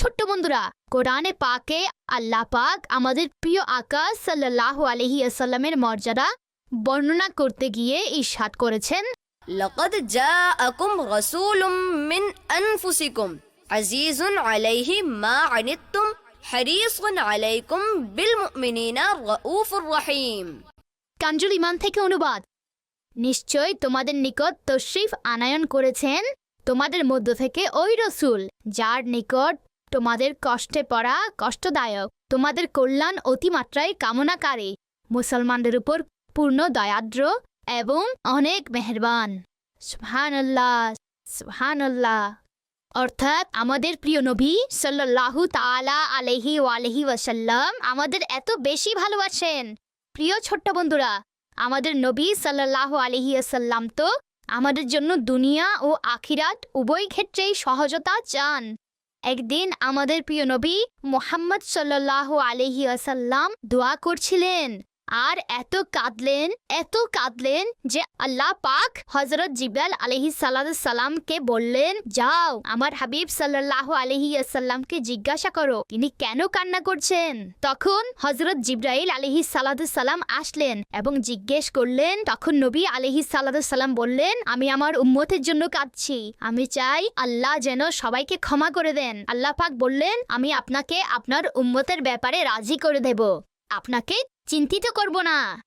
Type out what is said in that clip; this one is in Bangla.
ছোট্ট বন্ধুরা কোরআনে পাকে আল্লাহ পাক আমাদের প্রিয় আকাশ সাল্লাহ আলহি আসাল্লামের মর্যাদা বর্ণনা করতে গিয়ে ইরশাদ করেছেন لقد جاءكم رسول من أنفسكم عزيز عليه ما عنتم حريص عليكم بالمؤمنين رؤوف رحيم কাঞ্জুল ইমান থেকে অনুবাদ নিশ্চয় তোমাদের নিকট তশরিফ আনায়ন করেছেন তোমাদের মধ্য থেকে ওই রসুল যার নিকট তোমাদের কষ্টে পড়া কষ্টদায়ক। তোমাদের কল্যাণ অতিমাত্রায় কামনাকারী। মুসলমানদের উপর পূর্ণ দয়াদ্র এবং অনেক মেহেরবান। সুবহানাল্লাহ অর্থাৎ আমাদের প্রিয় নবী সাল্লাল্লাহু তাআলা আলাইহি ওয়ালাইহি ওয়াসাল্লাম আমাদের এত বেশি ভালোবাসেন। প্রিয় ছোট্ট বন্ধুরা, আমাদের নবী সাল্লাহ আলহিয়াসাল্লাম তো আমাদের জন্য দুনিয়া ও আখিরাত উভয় ক্ষেত্রেই সহজতা চান। একদিন আমাদের প্রিয় নবী মোহাম্মদ সাল্লাহ আলহি আসাল্লাম দোয়া করছিলেন। আর এত কাঁদলেন এত কাঁদলেন যে আল্লাহ পাক হজরত জিব্রাল আলহি সালামকে বললেন, যাও, আমার হাবিব সাল্লাহ আলহি আসাল্লামকে জিজ্ঞাসা করো, তিনি কেন কান্না করছেন? তখন হজরত জিব্রাইল আলহি সালাম আসলেন এবং জিজ্ঞেস করলেন, তখন নবী আলহি সালাম বললেন, আমি আমার উম্মতের জন্য কাঁদছি, আমি চাই আল্লাহ যেন সবাইকে ক্ষমা করে দেন। আল্লাহ পাক বললেন, আমি আপনাকে আপনার উম্মতের ব্যাপারে রাজি করে দেব। আপনাকে চিন্তিত করব না।